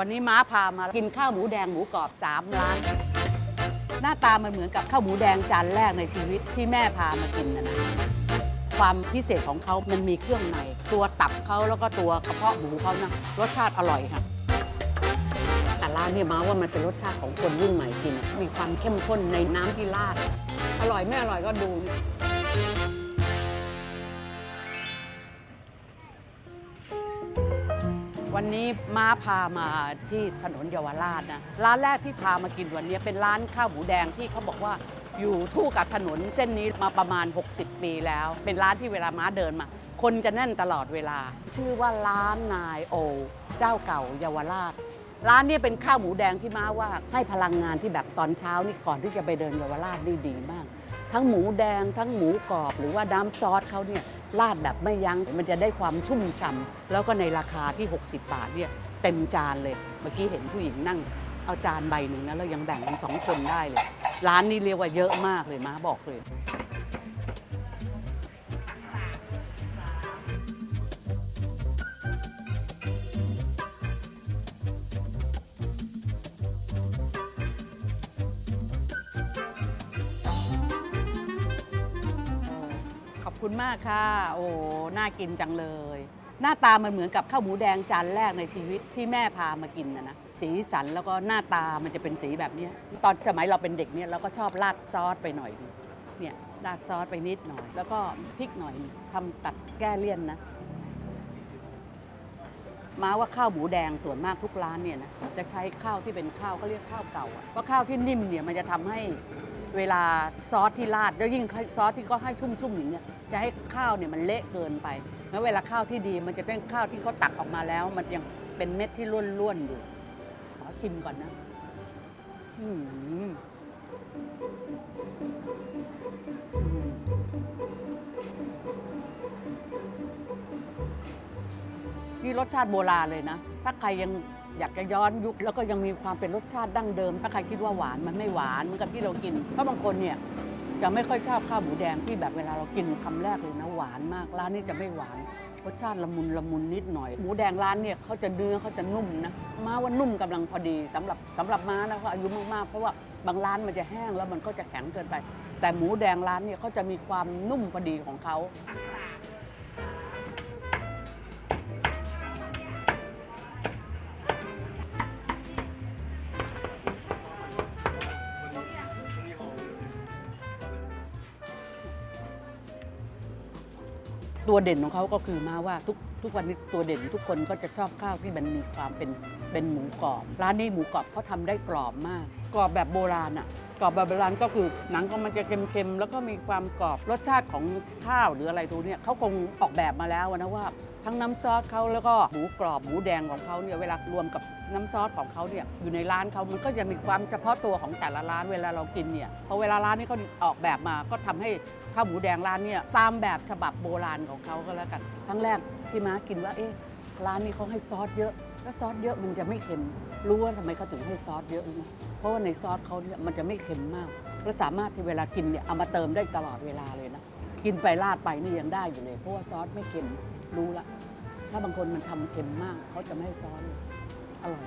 วันนี้ม้าพามากินข้าวหมูแดงหมูกรอบ 3 ร้าน หน้าตามันเหมือนกับข้าวหมูแดงจานแรกในชีวิตที่แม่พามากินนะนะความพิเศษของเขามันมีเครื่องใน ตัวตับเขาแล้วก็ตัวกระเพาะหมูเขานะรสชาติอร่อยค่ะแต่ร้านเนี่ยมาว่ามันเป็นรสชาติของคนรุ่นใหม่กิน มีความเข้มข้นในน้ำที่ราด อร่อยไม่อร่อยก็ดู วันนี้ม้าพามาที่ถนนเยาวราชนะ ร้านแรกที่พามากินวันนี้เป็นร้านข้าวหมูแดงที่เขาบอกว่าอยู่ทู่กับถนนเส้นนี้มาประมาณ 60 ปีแล้ว เป็นร้านที่เวลาม้าเดินมา คนจะแน่นตลอดเวลา ชื่อว่าร้านนายโอ เจ้าเก่าเยาวราช ร้านนี้เป็นข้าวหมูแดงที่ม้าว่าให้พลังงานที่แบบตอนเช้านี่ก่อนที่จะไปเดินเยาวราชนี่ดีมาก ทั้งหมูแดง ทั้งหมูกรอบ หรือว่าน้ำซอสเขาเนี่ยราดแบบไม่ยัง้งมันจะได้ความชุ่มฉ่ำแล้วก็ในราคาที่ 60 บาทเนี่ยเต็มจานเลย เมื่อกี้เห็นผู้หญิงนั่ง เอาจานใบหนึ่งนะแล้วยังแบ่งกันสองคนได้เลย ร้านนี้เรียกว่าเยอะมากเลยมาบอกเลย คุณมากค่ะ โอ้น่ากินจังเลย หน้าตามันเหมือนกับข้าวหมูแดงจานแรกในชีวิตที่แม่พามากินนะนะสีสันแล้วก็หน้าตามันจะเป็นสีแบบเนี้ยตอนสมัยเราเป็นเด็กเนี่ยเราก็ชอบราดซอสไปหน่อยเนี่ยราดซอสไปนิดหน่อย แล้วก็พริกหน่อยทำตัดแก้เลี่ยนนะมาว่าข้าวหมูแดงส่วนมากทุกร้านเนี่ยนะจะใช้ข้าวที่เป็นข้าวเขาเรียกข้าวเก่าอะเพราะข้าวที่นิ่มเนี่ยมันจะทำให้ เวลาซอสที่ราดแล้วยิ่งซอสที่ก็ให้ชุ่มๆอย่างเนี้ยจะให้ข้าวเนี่ยมันเละเกินไปแล้วเวลาข้าวที่ดีมันจะเป็นข้าวที่เขาตักออกมาแล้ว มันยังเป็นเม็ดที่ร่วนๆอยู่ ขอชิมก่อนนะอืมนี่รสชาติโบราณเลยนะ ถ้าใครยัง อยากจะย้อนยุคแล้วก็ยังมีความเป็นรสชาติดั้งเดิม ถ้าใครคิดว่าหวานมันไม่หวานเหมือนกับที่เรากินเพราะบางคนเนี่ยจะไม่ค่อยชอบข้าวหมูแดงที่แบบเวลาเรากินคำแรกเลยนะหวานมากร้านนี้จะไม่หวานรสชาติละมุนละมุนนิดหน่อย หมูแดงร้านเนี่ยเขาจะเนื้อเขาจะนุ่มนะม้าว่านุ่มกำลังพอดีสำหรับสำหรับม้านะเขาอายุมากๆเพราะว่าบางร้านมันจะแห้งแล้วมันก็จะแข็งเกินไป แต่หมูแดงร้านเนี่ยเขาจะมีความนุ่มพอดีของเขา ตัวเด่นของเขาก็คือมาว่าทุกทุกวันนี้ตัวเด่นทุกคนก็จะชอบข้าวที่มันมีความเป็นเป็นหมูกรอบ ร้านนี้หมูกรอบเขาทำได้กรอบมาก กรอบแบบโบราณอะกรอบแบบโบราณก็คือหนังก็มันจะเค็มๆแล้วก็มีความกรอบรสชาติของข้าวหรืออะไรตัวเนี้ยเขาคงออกแบบมาแล้วนะว่า ทั้งน้ำซอสเขาแล้วก็หมูกรอบหมูแดงของเขาเนี่ยเวลารวมกับน้ำซอสของเขาเนี่ยอยู่ในร้านเขามันก็จะมีความเฉพาะตัวของแต่ละร้านเวลาเรากินเนี่ยพอเวลาร้านนี้เขาออกแบบมาก็ทำให้ข้าวหมูแดงร้านเนี่ยตามแบบฉบับโบราณของเขาก็แล้วกันครั้งแรกที่มากินว่าเอ๊ะร้านนี้เขาให้ซอสเยอะแล้วซอสเยอะมันจะไม่เค็ม รู้ว่าทำไมเขาถึงให้ซอสเยอะไหมเพราะว่าในซอสเขาเนี่ยมันจะไม่เค็มมากและสามารถที่เวลากินเนี่ยเอามาเติมได้ตลอดเวลาเลยนะกินไปราดไปนี่ยังได้อยู่เลยเพราะว่าซอสไม่เค็ม รู้ละ ถ้าบางคนมันทำเค็มมาก เขาจะไม่ให้ซอสอร่อย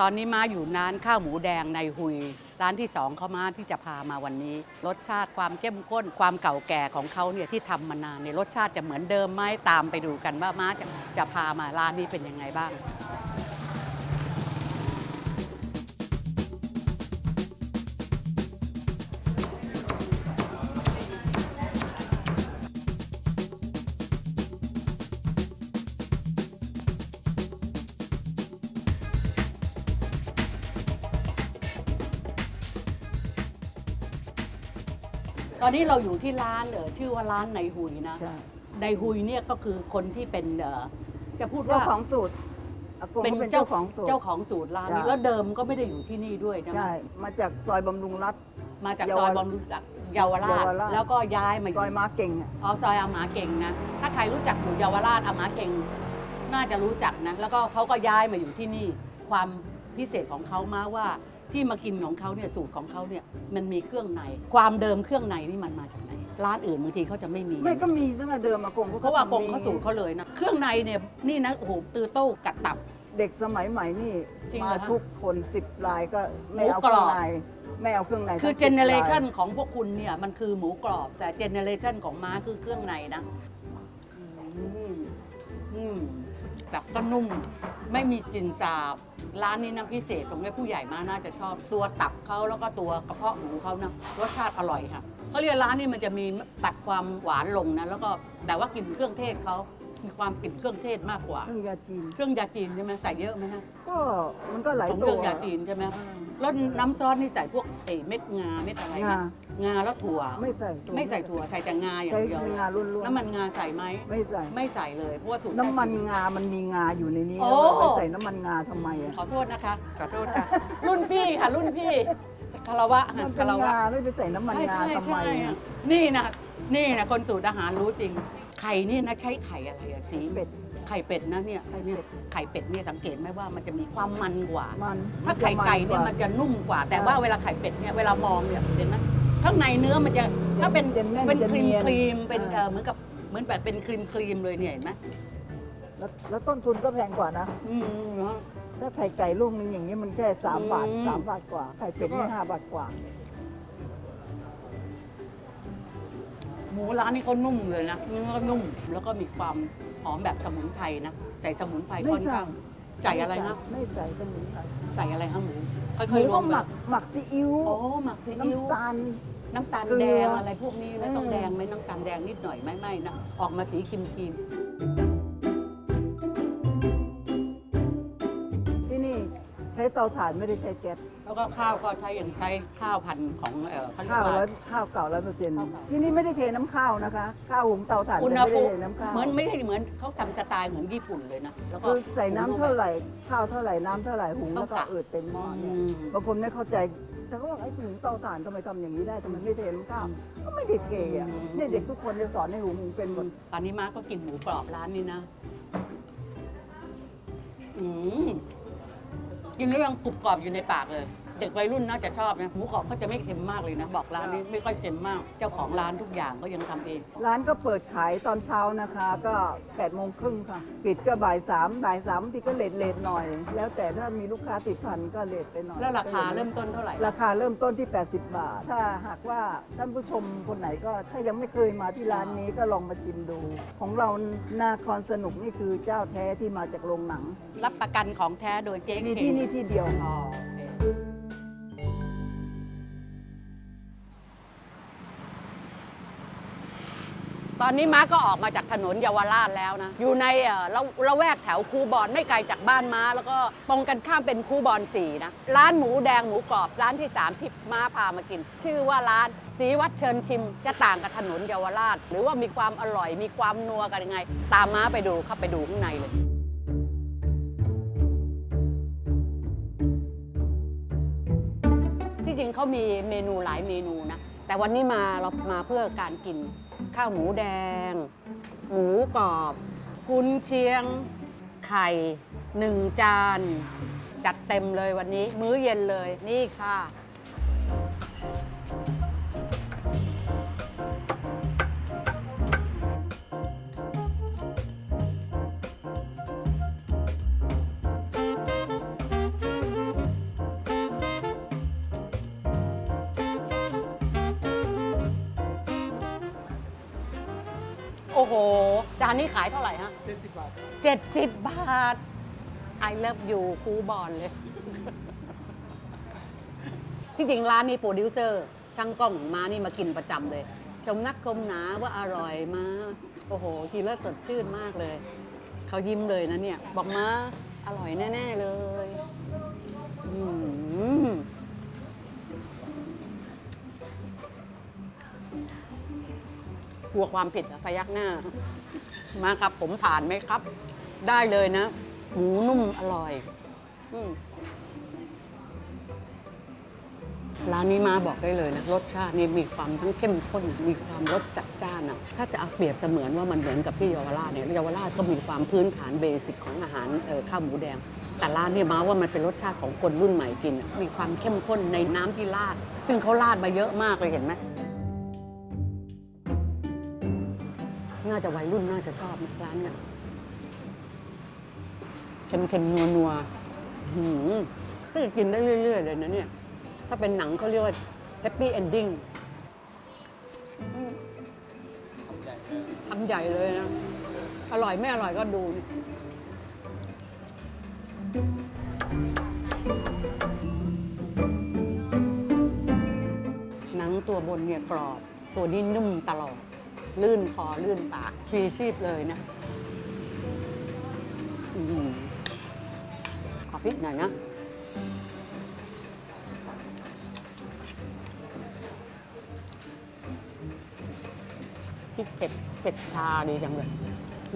ตอนนี้มาอยู่ร้านข้าวหมูแดงในหุย ร้านที่สองเขามาที่จะพามาวันนี้ รสชาติความเข้มข้นความเก่าแก่ของเขาเนี่ยที่ทำมานานเนี่ยรสชาติจะเหมือนเดิมไหมตามไปดูกันว่ามาจะจะพามาร้านนี้เป็นยังไงบ้าง ตอนนี้เราอยู่ที่ร้านเออชื่อว่าร้านในหุยนะใช่ในหุยเนี่ยก็คือคนที่เป็นเอ่อจะพูดเจ้าว่าของสูตรอากงเป็นก็เป็นเจ้าเจ้าของสูตร เจ้าของสูตรร้านนี้ใช่ แล้วเดิมก็ไม่ได้อยู่ที่นี่ด้วยนะใช่มาจากซอยบำรุงรัฐ มาจากเยาวซอยบอลรู้จักเยาวราชเยาวราช แล้วก็ย้ายมาอซอยม้าเก่งอะ อ๋อซอยอาหมาเก่งนะ ถ้าใครรู้จักอยู่เยาวราชอาหมาเก่ง น่าจะรู้จักนะ แล้วก็เขาก็ย้ายมาอยู่ที่นี่ ความพิเศษของเขามาว่า ที่มากินของเขาเนี่ยสูตรของเขาเนี่ยมันมีเครื่องใน ความเดิมเครื่องในนี่มันมาจากไหนร้านอื่นบางทีเขาจะไม่มี ไม่ก็มีตั้งแต่เดิมอากงเพราะว่ากงทำเขาสูตรเขาเลยนะเครื่องในเนี่ยนี่นะโอ้โหตือโต้กัดตับ เด็กสมัยใหม่นี่จริงเหรมาอคะทุกคนสิบลายก็ไม่หมูเอากเครรื่ออบงในไม่เอาเครื่องในคือทั้งเจ10เนเรชันลายของพวกคุณเนี่ยมันคือหมูกรอบ แต่เจเนเรชันของม้าคือเครื่องในนะอืมอืม แบบก็นุ่ม ไม่มีกลิ่นจาบ ร้านนี้นะพิเศษตรงนี้ผู้ใหญ่มากน่าจะชอบตัวตับเขาแล้วก็ตัวกระเพาะหมูเขานะรสชาติอร่อยค่ะเขาเรียกร้านนี้มันจะมีตัดความหวานลงนะแล้วก็แต่ว่ากลิ่นเครื่องเทศเขา มีความกลิ่นเครื่องเทศมากกว่า เครื่องยาจีน เครื่องยาจีนใช่ไหมใส่เยอะไหมฮะก็มันก็หลายของตัเครื่ว องยาจีนใช่ไหมอ่าแล้วน้ำซอสนี่ใส่พวกเอ้เม็ดงาเม็ดอะไรไหมงา งาแล้วถั่ว ไม่ใส่ตัวไม่ใส่ถั่วใส่แต่งาอย่าใช้งเดียวงาล้วนๆน้ำมันงาใส่ไหมไม่ใส่ ไม่ใส่เลยเพราะว่าสูตร น้ำมันงา มันมีงาอยู่ในนี้โอ้ แล้วเราไปใส่น้ำมันงาทำไมอะขอโทษนะคะ ขอโทษค่ะ รุ่นพี่ค่ะ รุ่นพี่คารวะมัค่ะนเป็คานรวะ งาแล้วไปใส่น้ำมันใช่งาใช่ทำไมใช่อะนี่นะนี่นะคนสูตรอาหารรู้จริง ไข่นี่นะใช้ไข่อะไรอะสีเป็ด ไข่เป็ดนะเนี่ยไข่เป็ดเนี่ยไข่เป็ดเนี่ยสังเกตไหมว่ามันจะมีความมันกว่า มันถ้าไข่ไก่เนี่ยจะมันจะนุ่มกว่า แต่ใช่ว่าเวลาไข่เป็ดเนี่ยเวลามองเนี่ยเห็นไหมข้างในเนื้อมันจะถ้าเป็นจะแน่นเป็นจะครีเนีมยนครีมเป็นอ่าเออเหมือนกับเหมือนแบบเป็นครีมครีมเลยเนี่ยเห็นไหมแล้วแล้วต้นทุนก็แพงกว่านะ อืมถ้าไข่ไก่ลูกนึงอย่างนี้ยมันแค่สามอืม บาทสามบาทกว่า ไข่เป็ดแล้วก็นี่ห้าบาทกว่า หมูร้านนี้เขานุ่มเลยนะเนื้อก็นุ่มแล้วก็มีความหอมแบบสมุนไพรนะใส่สมุนไพรไม่ค่อนข้างใส่ใส่อะไรนะไม่ใส่สมุนไพรใส่อะไรฮะหมูค่หมูอยๆรก็วมหมักหมักซีอิ๊วโอ้หมักซีอิ๊วน้ำตาลน้ำตาลเกลือแดงอะไรพวกนี้แล้วต้องอืมแดงไหมน้ำตาลแดงนิดหน่อยไม่ไม่นะออกมาสีครีมครีมาถ่านไม่ได้ใช้แก๊สแล้วก็ข้าวก็ใช้อย่างใช้ข้าวพันธุ์ของเออเขาเรียข้าวกว่า ร้อยข้าวเก่าร้อยเปอร์เซ็นต์ข้าวเก่าที่นี่ไม่ได้เทน้ำข้าวนะคะ ข้าวหุงเตาถ่านอุณหแต่ไม่ภูได้มิเทน้ำข้าวเหมือนไม่ได้เหมือนเขาทำสไตล์เหมือนญี่ปุ่นเลยนะ แล้วก็คือใส่น้ำเท่าไหร่ ข้าวเท่าไหร่น้ำเท่าไหร่หุงต้แล้องวก็กะเอืดเต็มหม้อเนี่ยอืมบางคนไม่เข้าใจ แต่ก็ว่าไอ้หุงเตาถ่านทำไมทำอย่างนี้ได้ทำไมไม่เทน้ำข้าวก็ไม่ได้เทอะเนี่ยเด็กทุกคนจะสอนให้หุงหุงเป็นหมดตอนนี้ม้าก็กินหมูกรอบร้านนี้นะ อืม กินแล้วยังกรุบกรอบอยู่ในปากเลย เด็กวัยรุ่นน่าจะชอบนะหมูกรอบเขาจะไม่เค็มมากเลยนะ บอกร้านนี้ไม่ค่อยเค็มมาก เจ้าของร้านทุกอย่างก็ยังทำเอง ร้านก็เปิดขายตอนเช้านะคะ ก็8ปดโมงครึ่งค่ะ ปิดก็บ่ายสามบ่ายสามบางทีก็เลทเลทหน่อย แล้วแต่ถ้ามีลูกค้าติดพันก็เลทไปหน่อยแล้วราคาเริ่มต้นเท่าไหร่ราคาเริ่มต้นที่ 80 บาท ถ้าหากว่าท่านผู้ชมคนไหนก็ถ้ายังไม่เคยมาที่ร้านนี้ก็ลองมาชิมดู ของเรานาคอนสนุกนี่คือเจ้าแท้ที่มาจากโรงหนัง รับประกันของแท้โดยเจ๊มีเข่ที่งนี่ที่เดียว อ๋อโอเค ตอนนี้ม้าก็ออกมาจากถนนเยาวราชแล้วนะ อยู่ในเออละละแวกแถวคูบอนไม่ไกลจากบ้านม้า แล้วก็ตรงกันข้ามเป็นคูบอนสีนะ ร้านหมูแดงหมูกรอบร้านที่ 3 ที่ม้าพามากิน ชื่อว่าร้านสีวัดเชิญชิม จะต่างกับถนนเยาวราช หรือว่ามีความอร่อยมีความนัวกันยังไง ตามม้าไปดูเข้าไปดูข้างในเลยที่จริงเขามีเมนูหลายเมนูนะแต่วันนี้มาเรามาเพื่อการกิน ข้าวหมูแดง หมูกรอบ กุนเชียง ไข่หนึ่งจาน จัดเต็มเลยวันนี้ มื้อเย็นเลยนี่ค่ะ อ้โห จานนี้ขายเท่าไหร่ฮะ70 บาท70 บาท I love you คูบอลเลย ที่จริงร้านนี้โปรดิวเซอร์ ช่างกล้องของมานี่มากินประจำเลย ชมนักชมหนาว่าอร่อยมากโอ้โหกินแล้วสดชื่นมากเลย เขายิ้มเลยนะเนี่ย บอกมาอร่อยแน่ ๆ เลย อืม กลัวความผิดพยักหน้า มาครับ ผมผ่านไหมครับ ได้เลยนะ หมูนุ่มอร่อยอร้านนี้มาบอกได้เลยนะ รสชาตินี่มีความทั้งเข้มข้น มีความรสจัดจ้านอะถ้าจะเอาเปรียบเสมือนว่ามันเหมือนกับที่เยาวราชเนี่ยเยาวราชก็มีความพื้นฐานเบสิกของอาหารเอ่อข้าวหมูแดง แต่ร้านนี่มาว่ามันเป็นรสชาติของคนรุ่นใหม่กิน มีความเข้มข้นในน้ำที่ราด ซึ่งเขาราดมาเยอะมากเลยเห็นไหม น่าจะวัยรุ่นน่าจะชอบนะร้านเนี่ยเค็มๆนัวๆหืมก็จะกินได้เรื่อย ๆ เลยนะเนี่ย ถ้าเป็นหนังเขาเรียกว่า happy ending ทำใหญ่เลยนะ อร่อยไม่อร่อยก็ดูนี่หนังตัวบนเนี่ยกรอบ ตัวนี้นุ่มตลอด ลื่นคอลื่นปากฟรีชีพเลยนะอขอพริกหน่อยนะ พริกเผ็ดเผ็ดชาดีจังเลย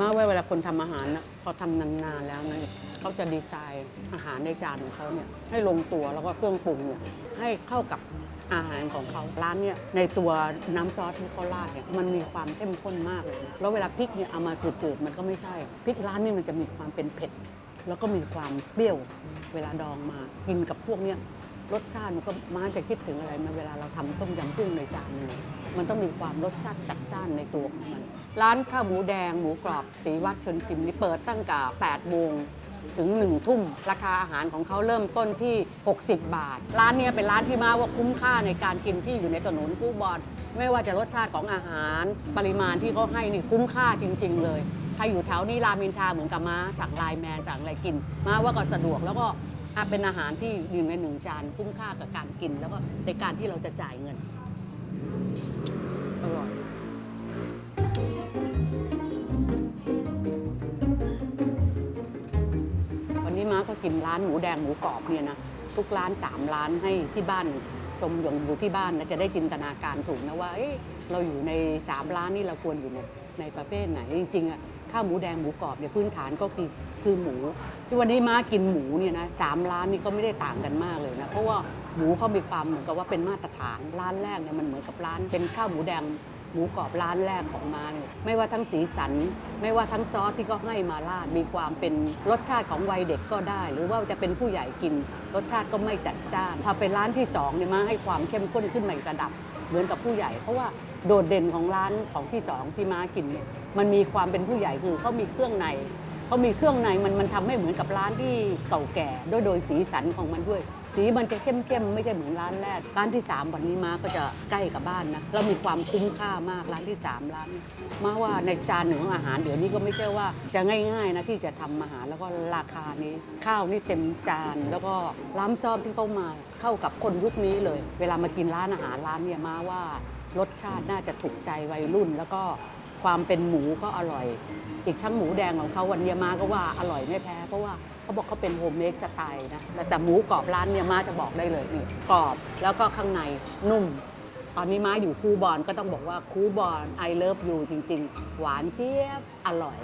มาไว้เวลาคนทำอาหารนะพอทำนานๆแล้วนะเขาจะดีไซน์อาหารในจานของเขาเนี่ยให้ลงตัวแล้วก็เครื่องปรุงเนี่ยให้เข้ากับ อาหารของเขาร้านเนี่ยในตัวน้ำซอสที่เขาราดเนี่ยมันมีความเข้มข้นมากเลยนะแล้วเวลาพริกเนี่ยเอามาจืดๆมันก็ไม่ใช่พริกร้านนี่มันจะมีความเป็นเผ็ด แล้วก็มีความเปรี้ยวเวลาดองมากินกับพวกเนี้ยรสชาติมันก็มาจะคิดถึงอะไรมาเวลาเราทำต้มยำกุ้งในจานนึงมันต้องมีความรสชาติจัดจ้านในตัวของมัน ร้านข้าวหมูแดงหมูกรอบสีวัดชนชิมนี่เปิดตั้งแต่8โมง ถึง 1 ทุ่ม ราคาอาหารของเขาเริ่มต้นที่ 60 บาท ร้านเนี้ยเป็นร้านที่มาว่าคุ้มค่าในการกินที่อยู่ในถนนคู่บอลไม่ว่าจะรสชาติของอาหารปริมาณที่เขาให้นี่คุ้มค่าจริง ๆ เลย ใครอยู่แถวนี้รามอินทราเหมือนกับมาสั่งไลน์แมนสั่งอะไรกิน มาว่าก็สะดวกแล้วก็อะเป็นอาหารที่อยู่ในหนึ่งจานคุ้มค่ากับการกิน แล้วก็ในการที่เราจะจ่ายเงิน กินร้านหมูแดงหมูกรอบเนี่ยนะทุกร้าน3ร้านให้ที่บ้านชมยงอยู่ที่บ้านนะจะได้จินตนาการถูกนะว่าเอเราอยู่ใน3ร้านนี่เราควรอยู่ในในประเภทไหนจริงๆอะข้าวหมูแดงหมูกรอบเนี่ยพื้นฐานก็คือคือหมู ที่วันนี้มากินหมูเนี่ยนะสามร้านนี่ก็ไม่ได้ต่างกันมากเลยนะเพราะว่าหมูเขามีความเหมือนกับว่าเป็นมาตรฐานร้านแรกเนี่ยมันเหมือนกับร้านเป็นข้าวหมูแดง หมูกรอบร้านแรกของมาเนี่ยไม่ว่าทั้งสีสัน ไม่ว่าทั้งซอสที่ก็ให้มาราดมีความเป็นรสชาติของวัยเด็กก็ได้ หรือว่าจะเป็นผู้ใหญ่กิน รสชาติก็ไม่จัดจ้านพอไปร้านที่สองเนี่ยมาให้ความเข้มข้นขึ้นมาอีกระดับ เหมือนกับผู้ใหญ่ เพราะว่าโดดเด่นของร้านของที่สองที่ม้ากินเนี่ยมันมีความเป็นผู้ใหญ่คือเขามีเครื่องใน เขามีเครื่องในมันมันทำให้เหมือนกับร้านที่เก่าแก่ด้วยโดยสีสันของมันด้วย สีมันจะเข้มๆ ไม่ใช่เหมือนร้านแรก ร้านที่ 3 วันนี้มาก็จะใกล้กับบ้านนะแล้วมีความคุ้มค่ามากร้านที่ 3 ร้านนี้มาว่าในจานหนึ่งของอาหารเดี๋ยวนี้ก็ไม่ใช่ว่าจะง่ายๆนะที่จะทำอาหารแล้วก็ราคานี้ ข้าวนี่เต็มจาน แล้วก็ร้านซอบที่เข้ามาเข้ากับคนยุคนี้เลย เวลามากินร้านอาหารร้านเนี่ยมาว่ารสชาติน่าจะถูกใจวัยรุ่นแล้วก็ ความเป็นหมูก็อร่อย อีกทั้งหมูแดงของเขาวันเนียมาก็ว่าอร่อยไม่แพ้เพราะว่าเขาบอกเขาเป็นโฮมเมดสไตล์นะแต่แต่หมูกรอบร้านเนียมาจะบอกได้เลยนี่กรอบแล้วก็ข้างในนุ่ม ตอนนี้มาอยู่คูบอนก็ต้องบอกว่าคูบอน I love you จริง ๆ หวานเจี๊ยบอร่อย